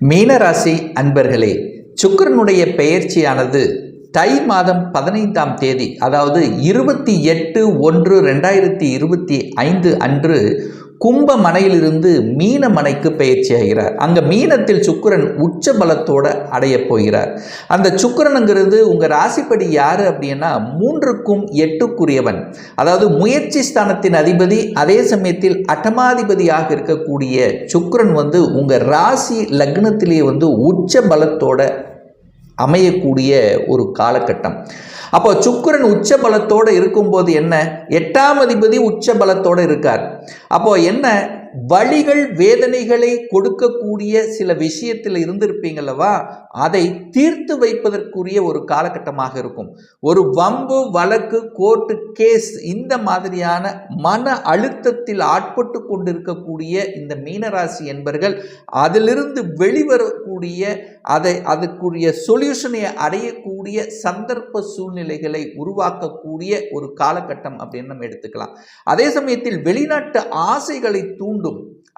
மீனராசி அன்பர்களே சுக்கிரனுடைய பெயர்ச்சியானது தை மாதம் பதினைந்தாம் தேதி அதாவது இருபத்தி எட்டு ஒன்று ரெண்டாயிரத்தி இருபத்தி ஐந்து அன்று கும்பமனையிலிருந்து மீனமனைக்கு பயிற்சி ஆகிறார் அங்கே மீனத்தில் சுக்கிரன் உச்ச பலத்தோட அடையப் போகிறார். அந்த சுக்கிரனுங்கிறது உங்கள் ராசிப்படி யார் அப்படின்னா மூன்றுக்கும் எட்டுக்குரியவன். அதாவது முயற்சி ஸ்தானத்தின் அதிபதி அதே சமயத்தில் அட்டமாதிபதியாக இருக்கக்கூடிய சுக்கிரன் வந்து உங்கள் ராசி லக்னத்திலேயே வந்து உச்ச பலத்தோட அமையக்கூடிய ஒரு காலகட்டம். அப்போ சுக்கிரன் உச்ச பலத்தோடு இருக்கும்போது என்ன? எட்டாம் அதிபதி உச்ச பலத்தோடு இருக்கார். அப்போ என்ன? வழிகள் வேதனைகளை கொடுக்கக்கூடிய சில விஷயத்தில் இருந்திருப்பீங்களவா அதை தீர்த்து வைப்பதற்குரிய ஒரு காலகட்டமாக இருக்கும். ஒரு வம்பு வழக்கு கோர்ட்டு கேஸ் இந்த மாதிரியான மன அழுத்தத்தில் ஆட்பட்டு கொண்டிருக்கக்கூடிய இந்த மீனராசி என்பர்கள் அதிலிருந்து வெளிவரக்கூடிய அதை அதுக்குரிய சொல்யூஷனை அடையக்கூடிய சந்தர்ப்ப சூழ்நிலைகளை உருவாக்கக்கூடிய ஒரு காலகட்டம் அப்படின்னு நம்ம எடுத்துக்கலாம். அதே சமயத்தில் வெளிநாட்டு ஆசைகளை தூண்டும்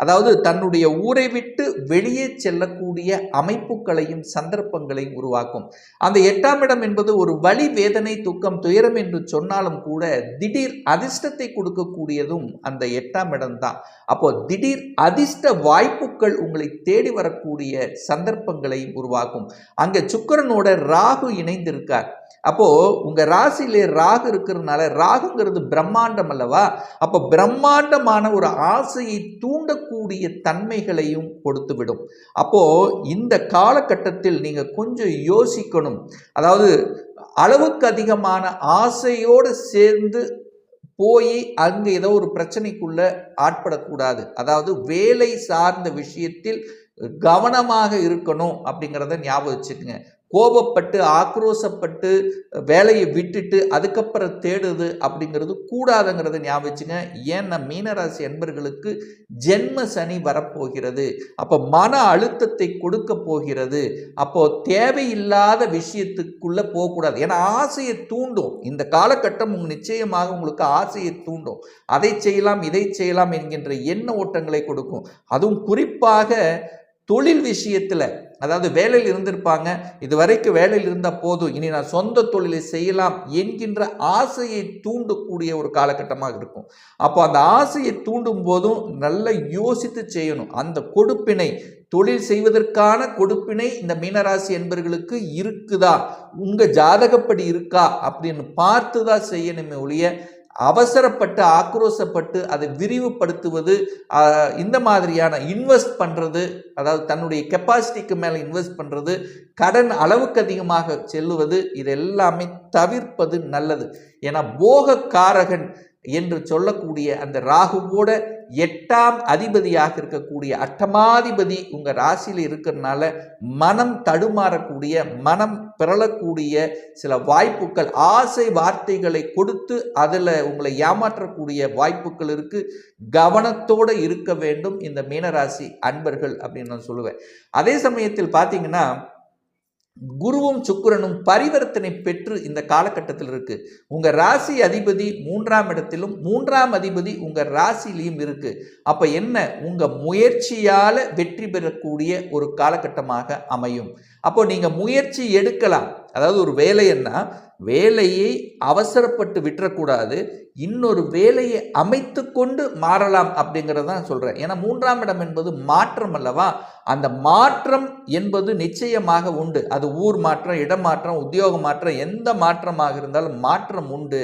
அதாவது தன்னுடைய ஊரை விட்டு வெளியே செல்லக்கூடிய அமைப்புகளையும் சந்தர்ப்பங்களையும் உருவாக்கும். அந்த எட்டாம் இடம் என்பது ஒரு வழி வேதனை துக்கம் துயரம் என்று சொன்னாலும் கூட திடீர் அதிர்ஷ்டத்தை கொடுக்கக்கூடியதும் அந்த எட்டாம் இடம் தான் அப்போ திடீர் அதிர்ஷ்ட வாய்ப்புகள் உங்களை தேடி வரக்கூடிய சந்தர்ப்பங்களையும் உருவாக்கும். அங்கே சுக்கரனோட ராகு இணைந்திருக்கார். அப்போது உங்கள் ராசியிலே ராகு இருக்கிறதுனால ராகுங்கிறது பிரம்மாண்டம் அல்லவா? அப்போ பிரம்மாண்டமான ஒரு ஆசையை தூண்டக்கூடிய தன்மைகளையும் கொடுத்து விடும் அப்போது இந்த காலகட்டத்தில் நீங்கள் கொஞ்சம் யோசிக்கணும். அதாவது அளவுக்கு அதிகமான ஆசையோடு சேர்ந்து போய் அங்கே ஏதோ ஒரு பிரச்சனைக்குள்ள ஆட்படக்கூடாது. அதாவது வேலை சார்ந்த விஷயத்தில் கவனமாக இருக்கணும் அப்படிங்கிறத ஞாபகம் வச்சுக்கோங்க. கோபப்பட்டு ஆக்ரோசப்பட்டு வேலையை விட்டுட்டு அதுக்கப்புறம் தேடுது அப்படிங்கிறது கூடாதுங்கிறத ஞாபகிச்சுங்க ஏன்னா மீனராசி என்பர்களுக்கு ஜென்ம சனி வரப்போகிறது. அப்போ மன அழுத்தத்தை கொடுக்க போகிறது. அப்போ தேவையில்லாத விஷயத்துக்குள்ள போகக்கூடாது. ஏன்னா ஆசையை தூண்டும். இந்த காலகட்டம் உங்க நிச்சயமாக உங்களுக்கு ஆசையை தூண்டும். அதை செய்யலாம் இதை செய்யலாம் என்கின்ற எண்ண ஓட்டங்களை கொடுக்கும். அதுவும் குறிப்பாக தொழில் விஷயத்தில் அதாவது வேலையில் இருந்திருப்பாங்க. இது வரைக்கும் வேலையில் இருந்தால் போதும். இனி நான் சொந்த தொழிலை செய்யலாம் என்கின்ற ஆசையை தூண்டக்கூடிய ஒரு காலகட்டமாக இருக்கும். அப்போ அந்த ஆசையை தூண்டும் போதும் நல்லா யோசித்து செய்யணும். அந்த கொடுப்பினை தொழில் செய்வதற்கான கொடுப்பினை இந்த மீனராசி என்பர்களுக்கு இருக்குதா? உங்கள் ஜாதகப்படி இருக்கா? அப்படின்னு பார்த்து தான் செய்யணுமே ஒழிய அவசரப்பட்டு ஆக்ரோசப்பட்டு அதை விரிவுபடுத்துவது இந்த மாதிரியான இன்வெஸ்ட் பண்ணுறது அதாவது தன்னுடைய கெப்பாசிட்டிக்கு மேலே இன்வெஸ்ட் பண்ணுறது கடன் அளவுக்கு அதிகமாக செல்லுவது இது எல்லாமே தவிர்ப்பது நல்லது. ஏன்னா போகக்காரகன் என்று சொல்லக்கூடிய அந்த ராகுவோட எட்டாம் அதிபதியாக இருக்கக்கூடிய அட்டமாதிபதி உங்கள் ராசியில் இருக்கிறதுனால மனம் தடுமாறக்கூடிய மனம் பிறளக்கூடிய சில வாய்ப்புகள் ஆசை வார்த்தைகளை கொடுத்து அதில் உங்களை ஏமாற்றக்கூடிய வாய்ப்புகள் இருக்குது கவனத்தோடு இருக்க வேண்டும் இந்த மீனராசி அன்பர்கள் அப்படின்னு நான் சொல்லுவேன். அதே சமயத்தில் பார்த்தீங்கன்னா குருவும் சுக்கிரனும் பரிவர்த்தனை பெற்று இந்த காலகட்டத்தில் இருக்கு. உங்க ராசி அதிபதி மூன்றாம் இடத்திலும் மூன்றாம் அதிபதி உங்க ராசிலையும் இருக்கு. அப்ப என்ன? உங்க முயற்சியால வெற்றி பெறக்கூடிய ஒரு காலகட்டமாக அமையும். அப்போ நீங்கள் முயற்சி எடுக்கலாம். அதாவது ஒரு வேலைன்னா வேலையை அவசரப்பட்டு விட்டுறக்கூடாது. இன்னொரு வேலையை அமைத்து கொண்டு மாறலாம் அப்படிங்கிறத தான் சொல்கிறேன் ஏன்னா மூன்றாம் இடம் என்பது மாற்றம் அல்லவா? அந்த மாற்றம் என்பது நிச்சயமாக உண்டு. அது ஊர் மாற்றம் இடம் மாற்றம் உத்தியோக மாற்றம் எந்த மாற்றமாக இருந்தாலும் மாற்றம் உண்டு.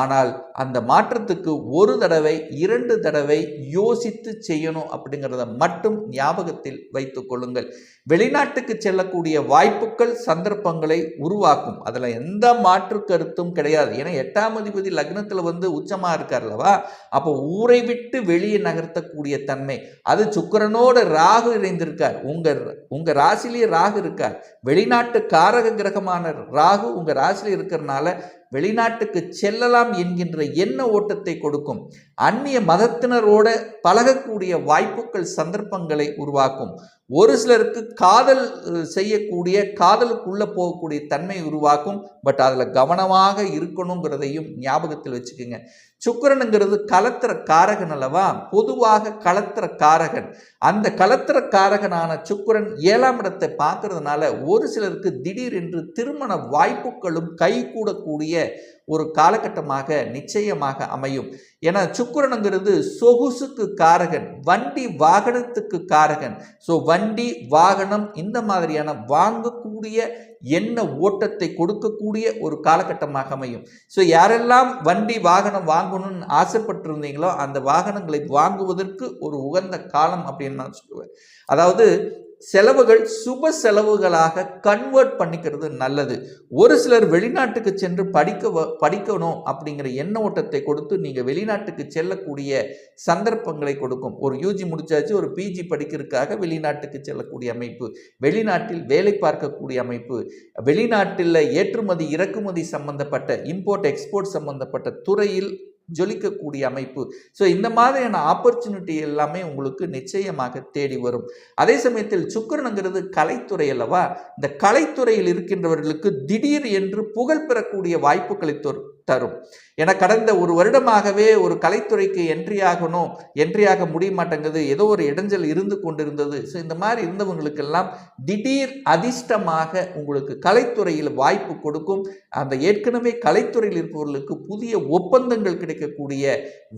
ஆனால் அந்த மாற்றத்துக்கு ஒரு தடவை இரண்டு தடவை யோசித்து செய்யணும் அப்படிங்கிறத மட்டும் ஞாபகத்தில் வைத்து கொள்ளுங்கள். வெளிநாட்டுக்கு செல்லக்கூடிய வாய்ப்புகள் சந்தர்ப்பங்களை உருவாக்கும். அதில் எந்த மாற்று கருத்தும் கிடையாது. ஏன்னா எட்டாம் அதிபதி லக்னத்தில் வந்து உச்சமாக இருக்கார்லவா? அப்போ ஊரை விட்டு வெளியே நகர்த்தக்கூடிய தன்மை. அது சுக்கரனோட ராகு இணைந்திருக்கார். உங்கள் உங்கள் ராசிலேயே ராகு இருக்கார். வெளிநாட்டு காரக கிரகமான ராகு உங்கள் ராசியில் இருக்கிறனால வெளிநாட்டுக்கு செல்லலாம் என்கின்ற எண்ண ஓட்டத்தை கொடுக்கும். அந்நிய மதத்தினரோட பழகக்கூடிய வாய்ப்புகள் சந்தர்ப்பங்களை உருவாக்கும். ஒரு சிலருக்கு காதல் செய்யக்கூடிய காதலுக்குள்ளே போகக்கூடிய தன்மை உருவாக்கும். பட் அதில் கவனமாக இருக்கணுங்கிறதையும் ஞாபகத்தில் வச்சுக்கோங்க. சுக்கிரனுங்கிறது கலத்திர காரகன் அல்லவா? பொதுவாக கலத்திர காரகன். அந்த கலத்திர காரகனான சுக்கிரன் ஏழாம் இடத்தை பார்க்கறதுனால ஒரு சிலருக்கு திடீரென்று திருமண வாய்ப்புகளும் கைகூடக்கூடிய ஒரு காலகட்டமாக நிச்சயமாக அமையும். ஏன்னா சுக்கரனுங்கிறது சொகுசுக்கு காரகன் வண்டி வாகனத்துக்கு காரகன். ஸோ வண்டி வாகனம் இந்த மாதிரியான வாங்கக்கூடிய என்ன ஓட்டத்தை கொடுக்கக்கூடிய ஒரு காலகட்டமாக அமையும். ஸோ யாரெல்லாம் வண்டி வாகனம் வாங்கணும்னு ஆசைப்பட்டிருந்தீங்களோ அந்த வாகனங்களை வாங்குவதற்கு ஒரு உகந்த காலம் அப்படின்னு நான் சொல்லுவேன். அதாவது செலவுகள் சுப செலவுகளாக கன்வெர்ட் பண்ணிக்கிறது நல்லது. ஒரு சிலர் வெளிநாட்டுக்கு சென்று படிக்க வ- படிக்கணும் அப்படிங்கிற எண்ண ஓட்டத்தை கொடுத்து நீங்கள் வெளிநாட்டுக்கு செல்லக்கூடிய சந்தர்ப்பங்களை கொடுக்கும். ஒரு யூஜி முடிச்சாச்சு ஒரு பிஜி படிக்கிறதுக்காக வெளிநாட்டுக்கு செல்லக்கூடிய அமைப்பு. வெளிநாட்டில் வேலை பார்க்கக்கூடிய அமைப்பு. வெளிநாட்டில் ஏற்றுமதி இறக்குமதி சம்பந்தப்பட்ட இம்போர்ட் எக்ஸ்போர்ட் சம்பந்தப்பட்ட துறையில் ஜொலிக்கக்கூடிய அமைப்பு. ஸோ இந்த மாதிரியான ஆப்பர்ச்சுனிட்டி எல்லாமே உங்களுக்கு நிச்சயமாக தேடி வரும். அதே சமயத்தில் சுக்கிரனுங்கிறது கலைத்துறை அல்லவா? இந்த கலைத்துறையில் இருக்கின்றவர்களுக்கு திடீர் என்று புகழ் பெறக்கூடிய வாய்ப்புகளை தொ- தரும். என கடந்த ஒரு வருடமாகவே ஒரு கலைத்துறைக்கு என்ட்ரி ஆகணும் என்ட்ரி ஆக முடிய மாட்டேங்குது ஏதோ ஒரு இடைஞ்சல் இருந்து கொண்டிருந்தது. ஸோ இந்த மாதிரி இருந்தவங்களுக்கெல்லாம் திடீர் அதிர்ஷ்டமாக உங்களுக்கு கலைத்துறையில் வாய்ப்பு கொடுக்கும். அந்த ஏற்கனவே கலைத்துறையில் இருப்பவர்களுக்கு புதிய ஒப்பந்தங்கள் கிடைக்கக்கூடிய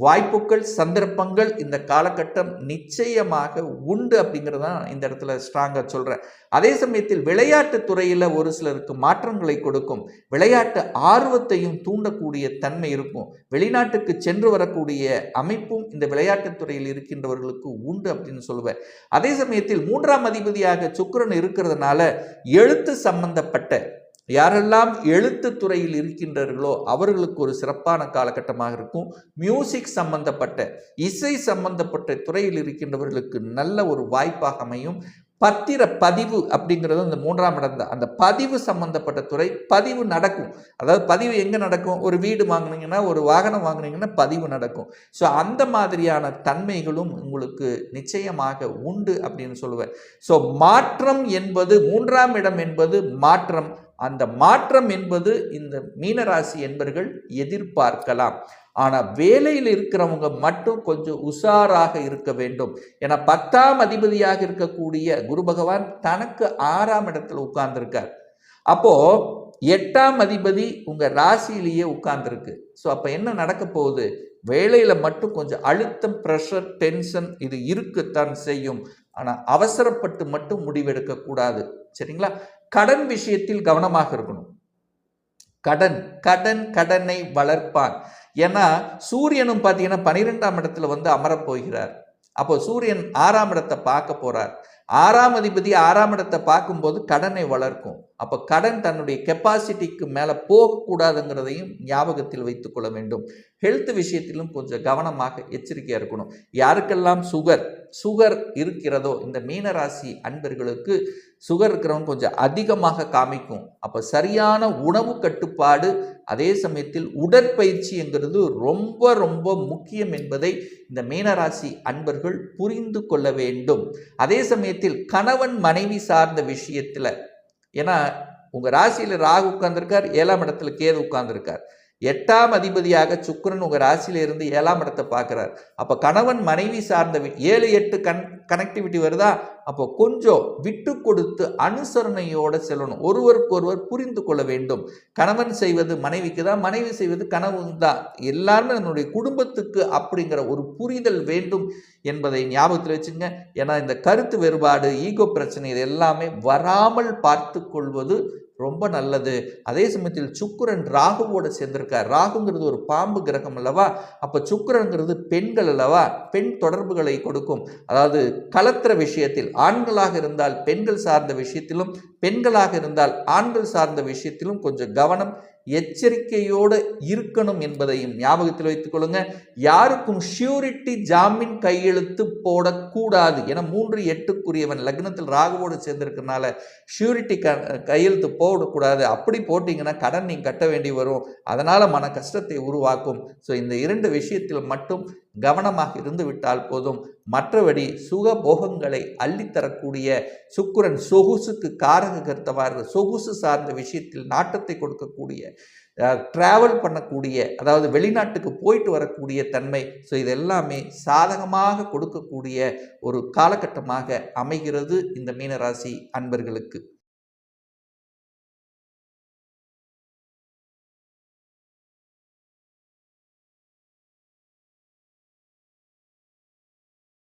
வாய்ப்புகள் சந்தர்ப்பங்கள் இந்த காலகட்டம் நிச்சயமாக உண்டு அப்படிங்கிறது தான் இந்த இடத்துல ஸ்ட்ராங்காக சொல்கிறேன் அதே சமயத்தில் விளையாட்டு துறையில் ஒரு சிலருக்கு மாற்றங்களை கொடுக்கும். விளையாட்டு ஆர்வத்தையும் தூண்ட கூடிய தன்மை இருக்கும். வெளிநாட்டுக்கு சென்று வரக்கூடிய அமைப்பும் இந்த விளையாட்டுத் துறையில் இருக்கின்றவர்களுக்கு உண்டு அப்படின்னு சொல்லுவேன். அதே சமயத்தில் மூன்றாம் அதிபதியாக சுக்கரன் இருக்கிறதுனால எழுத்து சம்பந்தப்பட்ட யாரெல்லாம் எழுத்து துறையில் இருக்கின்றார்களோ அவர்களுக்கு ஒரு சிறப்பான காலகட்டமாக இருக்கும். மியூசிக் சம்பந்தப்பட்ட இசை சம்பந்தப்பட்ட துறையில் இருக்கின்றவர்களுக்கு நல்ல ஒரு வாய்ப்பாக அமையும். பத்திர பதிவு அப்படிங்கிறது அந்த மூன்றாம் இடம் தான். அந்த பதிவு சம்பந்தப்பட்ட துறை பதிவு நடக்கும். அதாவது பதிவு எங்கே நடக்கும்? ஒரு வீடு வாங்குனீங்கன்னா ஒரு வாகனம் வாங்கினீங்கன்னா பதிவு நடக்கும். ஸோ அந்த மாதிரியான தன்மைகளும் உங்களுக்கு நிச்சயமாக உண்டு அப்படின்னு சொல்லுவேன். ஸோ மாற்றம் என்பது மூன்றாம் இடம் என்பது மாற்றம். அந்த மாற்றம் என்பது இந்த மீனராசி என்பர்கள் எதிர்பார்க்கலாம். ஆனால் வேலையில் இருக்கிறவங்க மட்டும் கொஞ்சம் உஷாராக இருக்க வேண்டும். ஏன்னா பத்தாம் அதிபதியாக இருக்கக்கூடிய குரு பகவான் தனக்கு ஆறாம் இடத்துல உட்கார்ந்துருக்கார். அப்போ எட்டாம் அதிபதி உங்கள் ராசியிலேயே உட்கார்ந்துருக்கு. ஸோ அப்போ என்ன நடக்க போகுது? வேலையில் மட்டும் கொஞ்சம் அழுத்தம் ப்ரெஷர் டென்ஷன் இது இருக்குத்தான் செய்யும். ஆனால் அவசரப்பட்டு மட்டும் முடிவெடுக்கக்கூடாது சரிங்களா? கடன் விஷயத்தில் கவனமாக இருக்கணும். கடன் கடன் கடனை வளர்ப்பான். ஏன்னா சூரியனும் பார்த்தீங்கன்னா பனிரெண்டாம் இடத்துல வந்து அமரப் போகிறார். அப்போ சூரியன் ஆறாம் இடத்தை பார்க்க போறார். ஆறாம் அதிபதி ஆறாம் இடத்தை பார்க்கும்போது கடனை வளர்க்கும். அப்போ கடன் தன்னுடைய கெப்பாசிட்டிக்கு மேலே போகக்கூடாதுங்கிறதையும் ஞாபகத்தில் வைத்துக்கொள்ள வேண்டும். ஹெல்த் விஷயத்திலும் கொஞ்சம் கவனமாக எச்சரிக்கையாக இருக்கணும். யாருக்கெல்லாம் சுகர் சுகர் இருக்கிறதோ இந்த மீனராசி அன்பர்களுக்கு சுகர் இருக்கிறவங்க கொஞ்சம் அதிகமாக காமிக்கும். அப்போ சரியான உணவு கட்டுப்பாடு அதே சமயத்தில் உடற்பயிற்சி என்கிறது ரொம்ப ரொம்ப முக்கியம் என்பதை இந்த மீனராசி அன்பர்கள் புரிந்து கொள்ள வேண்டும். அதே சமயத்தில் கணவன் மனைவி சார்ந்த விஷயத்தில் ஏன்னா உங்கள் ராசியில் ராகு உட்காந்துருக்கார் ஏழாம் இடத்துல கேது உட்காந்துருக்கார் எட்டாம் அதிபதியாக சுக்கரன் உங்கள் ராசியிலிருந்து ஏழாம் இடத்தை பார்க்குறார். அப்போ கணவன் மனைவி சார்ந்த வி- ஏழு எட்டு கன் கனெக்டிவிட்டி வருதா? அப்போ கொஞ்சம் விட்டு கொடுத்து அனுசரணையோடு செல்லணும். ஒருவருக்கு ஒருவர் புரிந்து கொள்ள வேண்டும். கணவன் செய்வது மனைவிக்கு தான் மனைவி செய்வது கணவன் தான். எல்லாருமே நம்மளுடைய குடும்பத்துக்கு அப்படிங்கிற ஒரு புரிதல் வேண்டும் என்பதை ஞாபகத்தில் வச்சுங்க. ஏன்னா இந்த கருத்து வேறுபாடு ஈகோ பிரச்சனை இது எல்லாமே வராமல் பார்த்து கொள்வது ரொம்ப நல்லது. அதே சமயத்தில் சுக்கிரன் ராகுவோட சேர்ந்திருக்கார். ராகுங்கிறது ஒரு பாம்பு கிரகம் அல்லவா? அப்போ சுக்கரங்கிறது பெண்கள் அல்லவா? பெண் தொடர்புகளை கொடுக்கும். அதாவது கலத்திர விஷயத்தில் ஆண்களாக இருந்தால் பெண்கள் சார்ந்த விஷயத்திலும் பெண்களாக இருந்தால் ஆண்கள் சார்ந்த விஷயத்திலும் கொஞ்சம் கவனம் எச்சரிக்கையோடு இருக்கணும் என்பதையும் ஞாபகத்தில் வைத்துக் கொள்ளுங்க யாருக்கும் ஷியூரிட்டி ஜாமீன் கையெழுத்து போடக்கூடாது என மூன்று எட்டுக்குரியவன் லக்னத்தில் ராகுவோடு சேர்ந்திருக்கனால ஷியூரிட்டி க கையெழுத்து போடக்கூடாது. அப்படி போட்டிங்கன்னா கடன் நீங்கள் கட்ட வேண்டி வரும். அதனால் மன கஷ்டத்தை உருவாக்கும். ஸோ இந்த இரண்டு விஷயத்தில் மட்டும் கவனமாக இருந்து விட்டால் போதும். மற்றபடி சுக போகங்களை அள்ளித்தரக்கூடிய சுக்கிரன் சொகுசுக்கு காரக கருத்தவாறு சொகுசு சார்ந்த விஷயத்தில் நாட்டத்தை கொடுக்கக்கூடிய ட்ராவல் பண்ணக்கூடிய அதாவது வெளிநாட்டுக்கு போயிட்டு வரக்கூடிய தன்மை. ஸோ இது எல்லாமே சாதகமாக கொடுக்கக்கூடிய ஒரு காலகட்டமாக அமைகிறது இந்த மீனராசி அன்பர்களுக்கு.